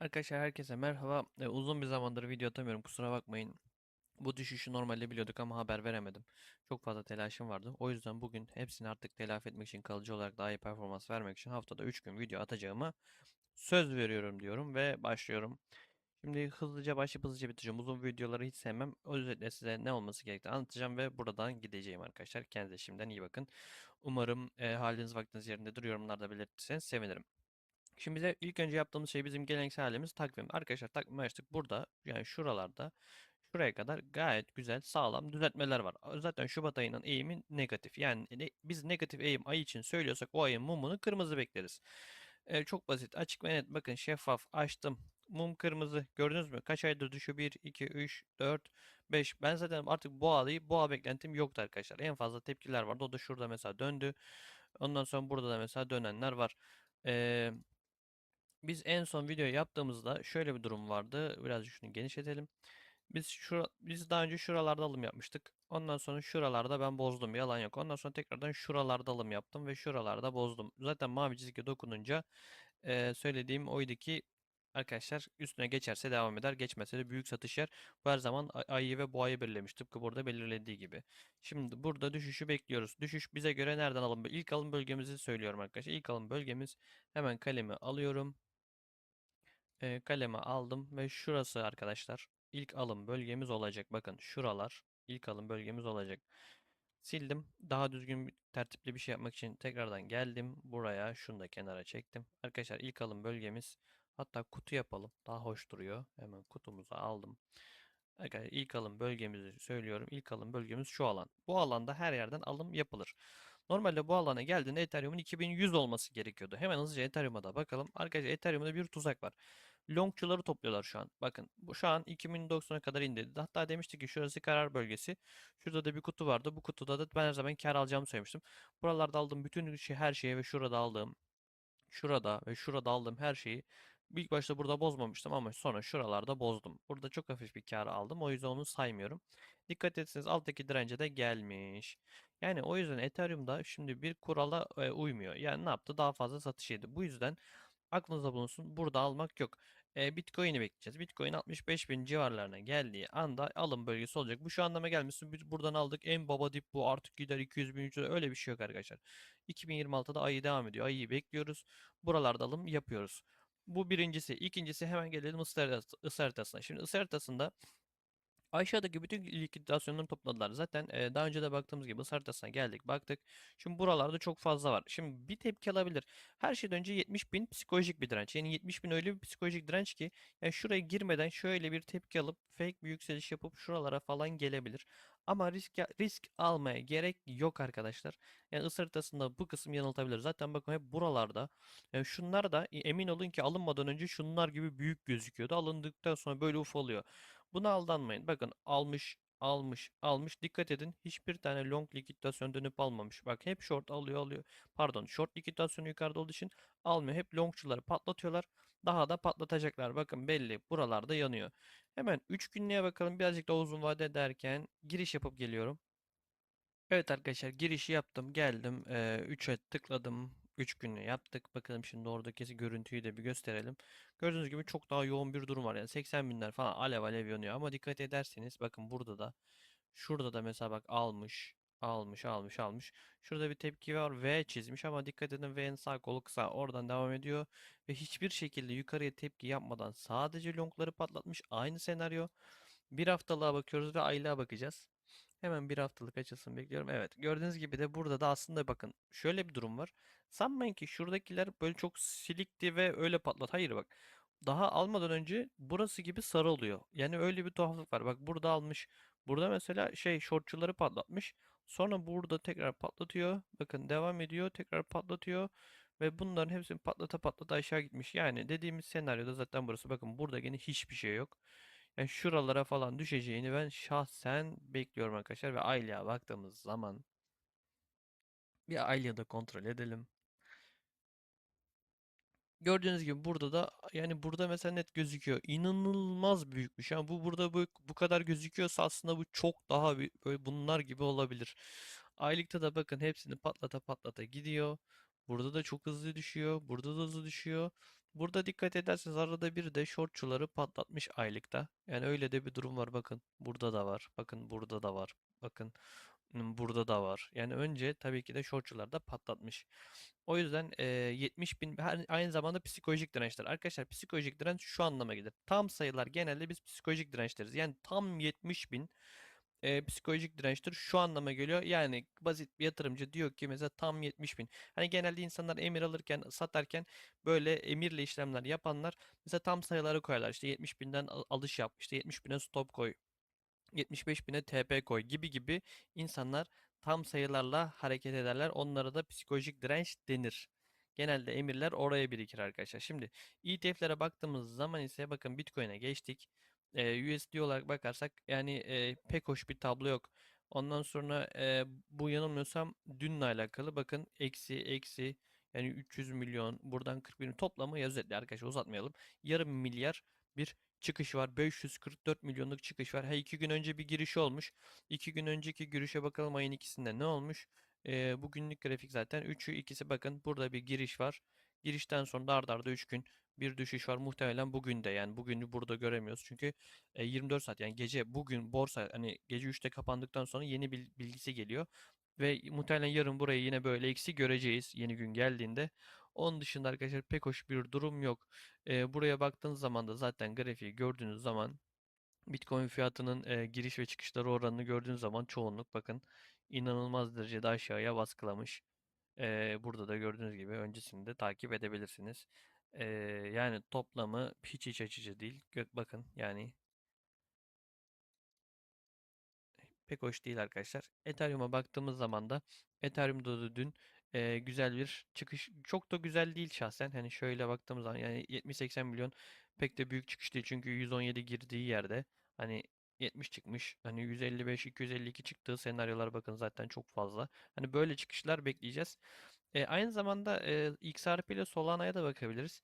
Arkadaşlar herkese merhaba. E, uzun bir zamandır video atamıyorum kusura bakmayın. Bu düşüşü normalde biliyorduk ama haber veremedim. Çok fazla telaşım vardı. O yüzden bugün hepsini artık telafi etmek için kalıcı olarak daha iyi performans vermek için haftada 3 gün video atacağıma söz veriyorum diyorum ve başlıyorum. Şimdi hızlıca başlayıp hızlıca bitireceğim. Uzun videoları hiç sevmem. Özetle size ne olması gerektiğini anlatacağım ve buradan gideceğim arkadaşlar. Kendinize şimdiden iyi bakın. Umarım e, haliniz vaktiniz yerindedir. Yorumlarda belirtirseniz sevinirim. Şimdi bize ilk önce yaptığımız şey bizim geleneksel halimiz takvim. Arkadaşlar takvimi açtık. Burada yani şuralarda şuraya kadar gayet güzel sağlam düzeltmeler var. Zaten Şubat ayının eğimi negatif. Yani ne- biz negatif eğim ay için söylüyorsak o ayın mumunu kırmızı bekleriz. Ee, çok basit açık ve net. Bakın şeffaf açtım. Mum kırmızı. Gördünüz mü? Kaç aydır düşüyor? 1, 2, 3, 4, 5. Ben zaten artık boğayı, boğa beklentim yoktu arkadaşlar. En fazla tepkiler vardı. O da şurada mesela döndü. Ondan sonra burada da mesela dönenler var. Ee, biz en son video yaptığımızda şöyle bir durum vardı. Birazcık şunu genişletelim. Biz şura, biz daha önce şuralarda alım yapmıştık. Ondan sonra şuralarda ben bozdum. Yalan yok. Ondan sonra tekrardan şuralarda alım yaptım ve şuralarda bozdum. Zaten mavi çizgi dokununca eee, söylediğim oydu ki arkadaşlar üstüne geçerse devam eder. Geçmezse de büyük satış yer. Bu her zaman ay- ayı ve boğayı belirlemiş. Tıpkı burada belirlediği gibi. Şimdi burada düşüşü bekliyoruz. Düşüş bize göre nereden alım? İlk alım bölgemizi söylüyorum arkadaşlar. İlk alım bölgemiz hemen kalemi alıyorum. Eee, kaleme aldım ve şurası arkadaşlar ilk alım bölgemiz olacak. Bakın şuralar ilk alım bölgemiz olacak. Sildim. Daha düzgün tertipli bir şey yapmak için tekrardan geldim. Buraya şunu da kenara çektim. Arkadaşlar ilk alım bölgemiz hatta kutu yapalım. Daha hoş duruyor. Hemen kutumuzu aldım. Arkadaşlar ilk alım bölgemizi söylüyorum. İlk alım bölgemiz şu alan. Bu alanda her yerden alım yapılır. Normalde bu alana geldiğinde Ethereum'un 2100 olması gerekiyordu. Hemen hızlıca Ethereum'a da bakalım. Arkadaşlar Ethereum'da bir tuzak var. Longçuları topluyorlar şu an. Bakın bu şu an 2090'a kadar indi. Hatta demiştik ki şurası karar bölgesi. Şurada da bir kutu vardı. Bu kutuda da ben her zaman kar alacağımı söylemiştim. Buralarda aldığım bütün şey, her şeye ve şurada aldığım şurada ve şurada aldığım her şeyi ilk başta burada bozmamıştım ama sonra şuralarda bozdum. Burada çok hafif bir kar aldım. O yüzden onu saymıyorum. Dikkat etseniz alttaki dirence de gelmiş. Yani o yüzden Ethereum'da şimdi bir kurala e, uymuyor. Yani ne yaptı? Daha fazla satış yedi. Bu yüzden aklınızda bulunsun. Burada almak yok. E, Bitcoin'i bekleyeceğiz. Bitcoin 65 bin civarlarına geldiği anda alım bölgesi olacak. Bu şu anlama gelmesin. Biz buradan aldık. En baba dip bu. Artık gider 200 bin 300 öyle bir şey yok arkadaşlar. 2026'da ayı devam ediyor. Ayıyı bekliyoruz. Buralarda alım yapıyoruz. Bu birincisi. İkincisi hemen gelelim ısı haritası- ısı haritasına. Şimdi ısı haritasında Aşağıdaki bütün likidasyonları topladılar. Zaten e, daha önce de baktığımız gibi ısı haritasına geldik baktık. Şimdi buralarda çok fazla var. Şimdi bir tepki alabilir. Her şeyden önce 70 bin psikolojik bir direnç. Yani 70 bin öyle bir psikolojik direnç ki yani şuraya girmeden şöyle bir tepki alıp fake bir yükseliş yapıp şuralara falan gelebilir. Ama risk risk almaya gerek yok arkadaşlar. Yani ısı bu kısım yanıltabilir. Zaten bakın hep buralarda. Yani şunlar da e, emin olun ki alınmadan önce şunlar gibi büyük gözüküyordu. Alındıktan sonra böyle ufalıyor. Buna aldanmayın. Bakın almış, almış, almış. Dikkat edin. Hiçbir tane long likidasyon dönüp almamış. Bak hep short alıyor, alıyor. Pardon, short likidasyonu yukarıda olduğu için almıyor. Hep longçuları patlatıyorlar. Daha da patlatacaklar. Bakın belli. Buralarda yanıyor. Hemen 3 günlüğe bakalım. Birazcık daha uzun vade derken giriş yapıp geliyorum. Evet arkadaşlar girişi yaptım. Geldim. 3'e tıkladım. 3 günlüğü yaptık. Bakalım şimdi oradaki görüntüyü de bir gösterelim. Gördüğünüz gibi çok daha yoğun bir durum var. Yani 80 binler falan alev alev yanıyor. Ama dikkat ederseniz bakın burada da şurada da mesela bak almış. Almış almış almış. Şurada bir tepki var. V çizmiş ama dikkat edin V'nin sağ kolu kısa. Oradan devam ediyor. Ve hiçbir şekilde yukarıya tepki yapmadan sadece longları patlatmış. Aynı senaryo. Bir haftalığa bakıyoruz ve aylığa bakacağız. Hemen bir haftalık açılsın bekliyorum. Evet gördüğünüz gibi de burada da aslında bakın şöyle bir durum var. Sanmayın ki şuradakiler böyle çok silikti ve öyle patlat. Hayır bak. Daha almadan önce burası gibi sarı oluyor. Yani öyle bir tuhaflık var. Bak burada almış. Burada mesela şey shortçuları patlatmış. Sonra burada tekrar patlatıyor. Bakın devam ediyor. Tekrar patlatıyor. Ve bunların hepsini patlata patlata aşağı gitmiş. Yani dediğimiz senaryoda zaten burası. Bakın burada gene hiçbir şey yok. Yani şuralara falan düşeceğini ben şahsen bekliyorum arkadaşlar. Ve aylığa baktığımız zaman bir aylığı da kontrol edelim. Gördüğünüz gibi burada da yani burada mesela net gözüküyor. İnanılmaz büyükmüş. Yani bu burada bu, bu kadar gözüküyorsa aslında bu çok daha bir, böyle bunlar gibi olabilir. Aylıkta da bakın hepsini patlata patlata gidiyor. Burada da çok hızlı düşüyor. Burada da hızlı düşüyor. Burada dikkat ederseniz arada bir de shortçuları patlatmış aylıkta. Yani öyle de bir durum var. Bakın burada da var. Bakın burada da var. Bakın burada da var. Yani önce tabii ki de shortçular da patlatmış. O yüzden e, 70 bin aynı zamanda psikolojik dirençler. Arkadaşlar psikolojik direnç şu anlama gelir. Tam sayılar genelde biz psikolojik direnç deriz. Yani tam 70 bin e, psikolojik dirençtir. Şu anlama geliyor. Yani basit bir yatırımcı diyor ki mesela tam 70 bin. Hani genelde insanlar emir alırken, satarken böyle emirle işlemler yapanlar mesela tam sayıları koyarlar. İşte 70 binden al- alış yap, işte 70 bine stop koy, 75 bine TP koy gibi gibi insanlar tam sayılarla hareket ederler. Onlara da psikolojik direnç denir. Genelde emirler oraya birikir arkadaşlar. Şimdi ETF'lere baktığımız zaman ise bakın Bitcoin'e geçtik. Ee, USD olarak bakarsak yani e, pek hoş bir tablo yok. Ondan sonra e, bu yanılmıyorsam dünle alakalı bakın eksi eksi yani 300 milyon buradan 40 milyon toplamı özetle arkadaşlar uzatmayalım. Yarım milyar bir çıkış var. 544 milyonluk çıkış var. Ha iki gün önce bir giriş olmuş. İki gün önceki girişe bakalım ayın ikisinde ne olmuş? Ee, bu günlük grafik zaten. Üçü ikisi bakın burada bir giriş var. Girişten sonra da arda arda 3 gün bir düşüş var. Muhtemelen bugün de yani bugünü burada göremiyoruz. Çünkü e, 24 saat yani gece bugün borsa hani gece 3'te kapandıktan sonra yeni bil- bilgisi geliyor. Ve muhtemelen yarın burayı yine böyle eksi göreceğiz yeni gün geldiğinde. Onun dışında arkadaşlar pek hoş bir durum yok. Ee, buraya baktığınız zaman da zaten grafiği gördüğünüz zaman Bitcoin fiyatının e, giriş ve çıkışları oranını gördüğünüz zaman çoğunluk bakın inanılmaz derecede aşağıya baskılamış. Ee, burada da gördüğünüz gibi öncesinde takip edebilirsiniz. Ee, yani toplamı hiç iç açıcı değil. Gö- bakın yani pek hoş değil arkadaşlar. Ethereum'a baktığımız zaman da Ethereum'da da dün e, güzel bir çıkış çok da güzel değil şahsen. Hani şöyle baktığımız zaman yani 70-80 milyon pek de büyük çıkış değil. Çünkü 117 girdiği yerde hani 70 çıkmış. Hani 155-252 çıktığı senaryolar bakın zaten çok fazla. Hani böyle çıkışlar bekleyeceğiz. E, aynı zamanda e, XRP ile Solana'ya da bakabiliriz.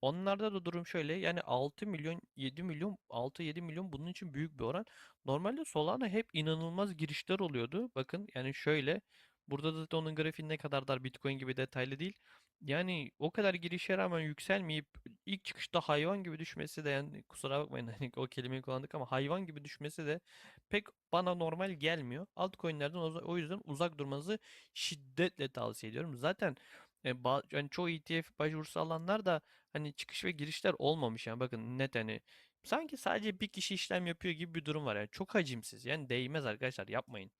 Onlarda da durum şöyle yani 6 milyon 7 milyon 6-7 milyon bunun için büyük bir oran. Normalde Solana hep inanılmaz girişler oluyordu. Bakın yani şöyle burada da onun grafiği ne kadar dar Bitcoin gibi detaylı değil. Yani o kadar girişe rağmen yükselmeyip ilk çıkışta hayvan gibi düşmesi de yani kusura bakmayın hani o kelimeyi kullandık ama hayvan gibi düşmesi de pek bana normal gelmiyor. Altcoin'lerden o yüzden uzak durmanızı şiddetle tavsiye ediyorum. Zaten e, yani çoğu ETF başvurusu alanlar da hani çıkış ve girişler olmamış yani bakın net hani sanki sadece bir kişi işlem yapıyor gibi bir durum var yani çok hacimsiz yani değmez arkadaşlar yapmayın.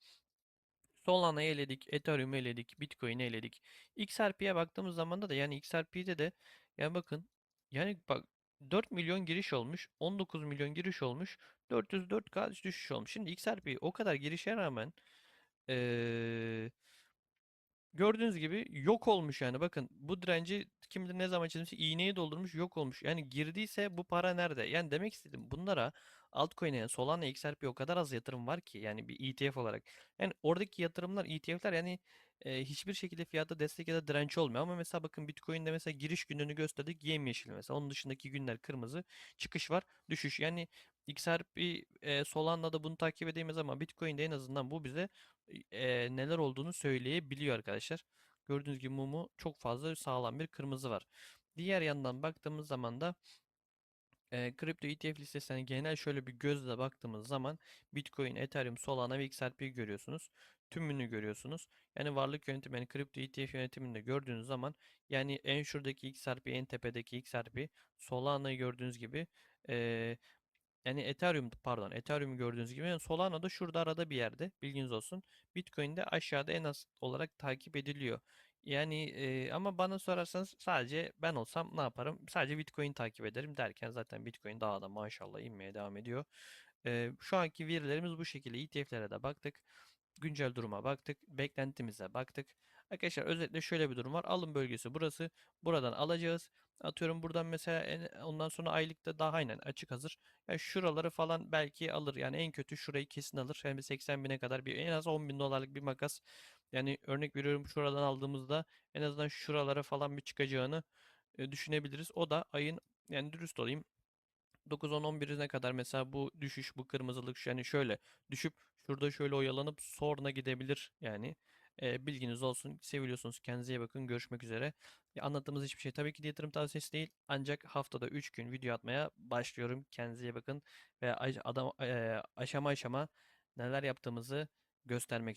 Solana'yı eledik, Ethereum'u eledik, Bitcoin'i eledik. XRP'ye baktığımız zaman da yani XRP'de de yani bakın yani bak 4 milyon giriş olmuş, 19 milyon giriş olmuş, 404K düşüş olmuş. Şimdi XRP o kadar girişe rağmen eee Gördüğünüz gibi yok olmuş yani. Bakın bu direnci kim bilir ne zaman çizmiş iğneyi doldurmuş yok olmuş. Yani girdiyse bu para nerede? Yani demek istedim bunlara altcoin'e Solana XRP o kadar az yatırım var ki yani bir ETF olarak. Yani oradaki yatırımlar ETF'ler yani e, hiçbir şekilde fiyatta destek ya da direnç olmuyor. Ama mesela bakın Bitcoin'de mesela giriş gününü gösterdik yemyeşil mesela. Onun dışındaki günler kırmızı. Çıkış var düşüş. Yani XRP e, Solana'da bunu takip edemez ama Bitcoin'de en azından bu bize e, neler olduğunu söyleyebiliyor arkadaşlar. Gördüğünüz gibi mumu çok fazla sağlam bir kırmızı var. Diğer yandan baktığımız zaman da e, kripto ETF listesine genel şöyle bir gözle baktığımız zaman Bitcoin, Ethereum, Solana ve XRP'yi görüyorsunuz. Tümünü görüyorsunuz. Yani varlık yönetimi, yani kripto ETF yönetimini de gördüğünüz zaman yani en şuradaki XRP, en tepedeki XRP, Solana'yı gördüğünüz gibi e, yani Ethereum pardon Ethereum gördüğünüz gibi Solana da şurada arada bir yerde bilginiz olsun. Bitcoin de aşağıda en az olarak takip ediliyor. Yani e, ama bana sorarsanız sadece ben olsam ne yaparım? Sadece Bitcoin takip ederim derken zaten Bitcoin daha da maşallah inmeye devam ediyor. E, şu anki verilerimiz bu şekilde. ETF'lere de baktık. Güncel duruma baktık. Beklentimize baktık. Arkadaşlar özetle şöyle bir durum var. Alım bölgesi burası. Buradan alacağız. Atıyorum buradan mesela ondan sonra aylıkta daha aynen açık hazır. Yani şuraları falan belki alır. Yani en kötü şurayı kesin alır. Yani bir 80 bine kadar bir en az 10 bin dolarlık bir makas. Yani örnek veriyorum şuradan aldığımızda en azından şuralara falan bir çıkacağını e, düşünebiliriz. O da ayın yani dürüst olayım 9-10-11'ine kadar mesela bu düşüş bu kırmızılık yani şöyle düşüp şurada şöyle oyalanıp sonra gidebilir yani. E, bilginiz olsun. Seviliyorsunuz. Kendinize iyi bakın. Görüşmek üzere. Ya anlattığımız hiçbir şey tabii ki de yatırım tavsiyesi değil. Ancak haftada 3 gün video atmaya başlıyorum. Kendinize iyi bakın. Ve adam, e, aşama aşama neler yaptığımızı göstermek için.